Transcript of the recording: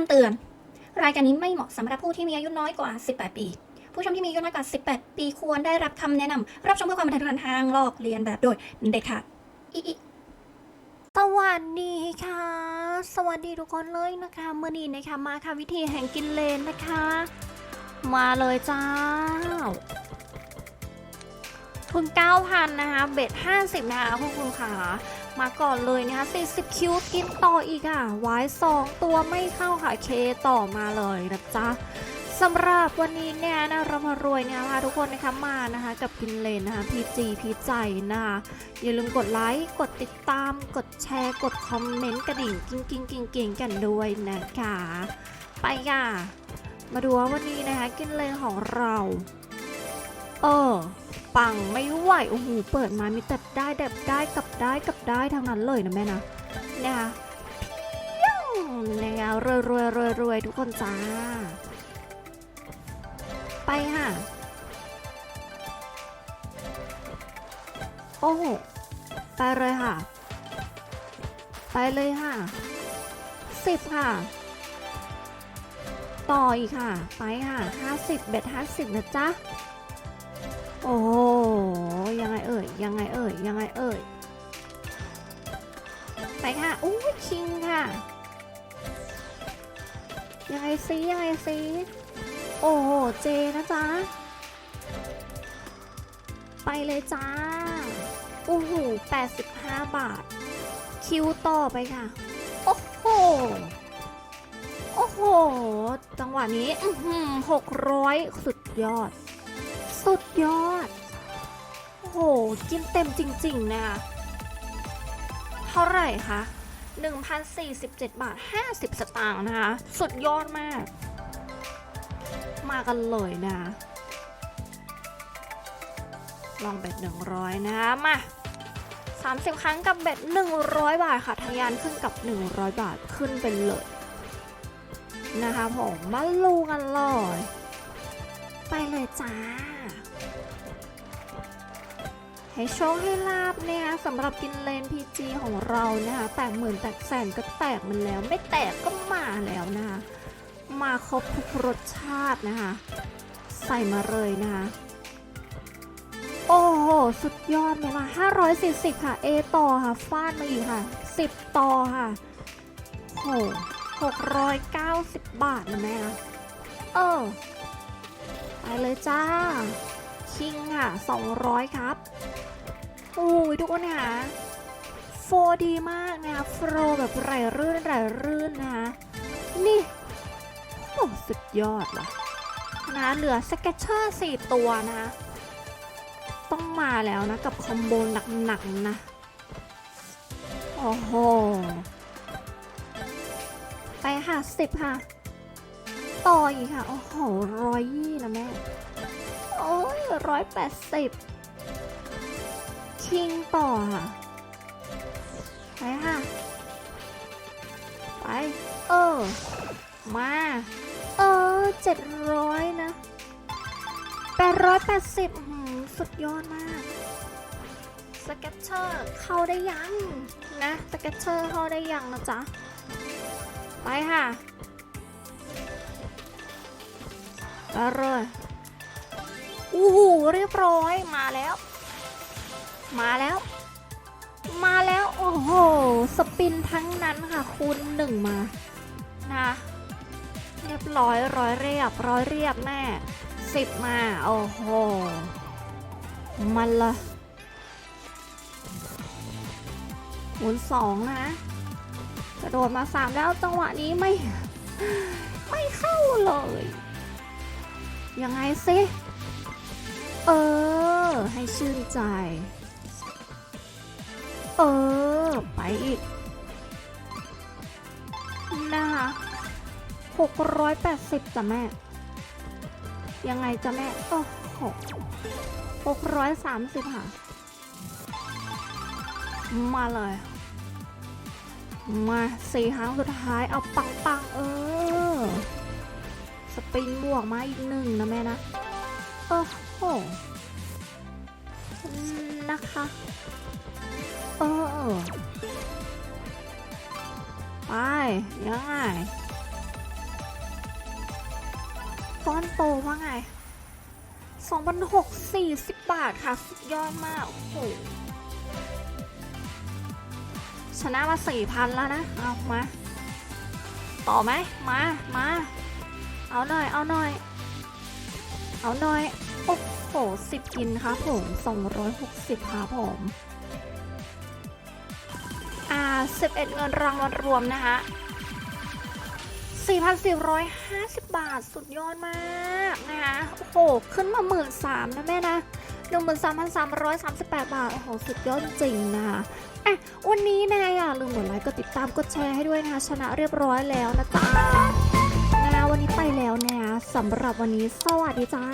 ำเตือน รายการนี้ไม่เหมาะสำหรับผู้ที่มีอายุน้อยกว่า 18 ปี ผู้ชมที่มีอายุน้อยกว่า 18 ปีควรได้รับคำแนะนำรับชมเพื่อความบันเทิงทางลอกเลียนแบบโดยเด็ดขาดอิอิสวัสดีค่ะ สวัสดีทุกคนเลยนะคะเมื่อนี้นะคะมาค่ะวิธีแห่งกินเลนนะคะ มาเลยจ้าทุน9,000นะคะ เบ็ด50นะคะพวกคุณค่ะ มาก่อนเลยนะคะ40 คิวกินต่ออีกอะไว้สองตัวไม่เข้าค่ะเคต่อมาเลยนะจ๊ะสำหรับวันนี้เนี่ยนะเรามารวยเนี่ยพาทุกคนนะคะมานะคะกับกินเลนนะคะพีจีพีใจนะคะอย่าลืมกดไลค์กดติดตาม กดแชร์กดคอมเมนต์กระดิ่งกิ้งกิ้งกิ้งกิ้งกันด้วยนะคะไปค่ะมาดูว่าวันนี้นะคะกินเลนของเรา เออ ปังไม่ไหวโอ้โหเปิดมามีแต่ได้เด็บได้กับได้กับได้ทั้งนั้นเลยนะแม่นะนะคะปิ้วนะคะรวยรวยรวยรวยทุกคนจ้า ไปค่ะ โอ้โหไปเลยค่ะ ไปเลยค่ะสิบค่ะ ต่ออีกค่ะ ไปค่ะห้าสิบเบ็ดห้าสิบนะจ๊ะ อ้โหยังไงเอ่ยยังไงเอ่ยยังไงเอ่ยไปค่ะอู้ยคิงค่ะ ยังไงซียังไงซีโอ้โหเจนะจ๊ะไปเลยจ้าโอ้โห85 บาท คิวต่อไปค่ะ โอ้โหโอ้โห จังหวะนี้อื้อหือ600สุดยอด สุดยอด โอ้โห กินเต็มจริงๆนะคะเท่าไหร่คะ1,047 บาท 50 สตางค์นะคะ สุดยอดมาก มากันเลยนะ ลองเบ็ด 100 นะคะมา30 ครั้งกับเบ็ด 100 บาทค่ะ ทะยานขึ้นกับ 100 บาทขึ้นไปเลย นะคะผมมาลูกันเลย ไปเลยจ้า ให้โชคให้ลาบเนี่ยสำหรับกินเลนพีจีของเรานะคะแตกหมื่นแตกแสนก็แตกมันแล้ว ไม่แตกก็มาแล้วนะคะมาครบทุกรสชาตินะคะ ใส่มาเลยนะคะโอ้โห สุดยอดเลยล่ะ540 ค่ะ A ต่อค่ะ ฟาดมาอีกค่ะ 10 ต่อค่ะโห690 บาทนะแม่ะเออ เลยจ้า คิงค่ะ 200 ครับโอ้ยทุกคนค่ะโฟดีมากนะคะโฟรแบบไหลรื่นไหลรื่นนะคะนี่โอ้สุดยอดว่ะนะเหลือสเก็ตเชอร์สี่ตัวนะ ต้องมาแล้วนะ กับคอมโบหนักๆนะ โอ้โห ไปค่ะสิบค่ะ ต่ออีกค่ะ โอ้โหร้อยยี่นะแม่ โอ้ยร้อยแปดสิบคิงต่อค่ะ ไปค่ะ ไป เออ มา เออเจ็ดร้อยนะแปดร้อยแปดสิบสุดยอดมาก สเก็ตเชอร์เข้าได้ยัง นะ สเก็ตเชอร์เข้าได้ยังนะจ๊ะ ไปค่ะ ไปเลยอู้หูเรียบร้อยมาแล้ว มาแล้ว มาแล้ว โอ้โห สปินทั้งนั้นค่ะ คูณหนึ่งมา นะ เรียบร้อยร้อยเรียบ ร้อยเรียบแม่สิบมา โอ้โห มันละหมุนสองนะ กระโดดมาสามแล้วจังหวะนี้ไม่ ไม่เข้าเลย ยังไงสิ เออ ให้ชื่นใจ เออ ไปอีก นะคะหกร้อยแปดสิบจ้ะแม่ ยังไงจ้ะแม่ โอ้โหหกร้อยสามสิบค่ะ มาเลย มาสี่ครั้งสุดท้ายเอาปังปังเออ สปริงบวกมาอีกหนึ่งนะแม่นะ โอ้โห นะคะ เออ ไป ยังไงก้อนโตว่าไงสองพันหกสี่สิบบาทค่ะ สุดยอดมาก โอ้โห ชนะมาสี่พันแล้วนะ เอามา ต่อไหม มา มา เอาหน่อย เอาหน่อย เอาหน่อย โอ้โหสิบกินครับผมสองร้อยหกสิบครับผม อ่าสิบเอ็ดเงินรางวัลรวมนะคะ4,450 บาทสุดยอดมากนะคะโอ้โห ขึ้นมาหมื่นสามนะแม่นะ13,338บาท โอ้โห สุดยอดจริงนะคะอะ วันนี้นะอย่าลืมกดไลค์กดติดตามกดแชร์ให้ด้วยนะคะ ชนะเรียบร้อยแล้วนะจ๊ะ วันนี้ไปแล้วนะคะสำหรับวันนี้สวัสดีจ้า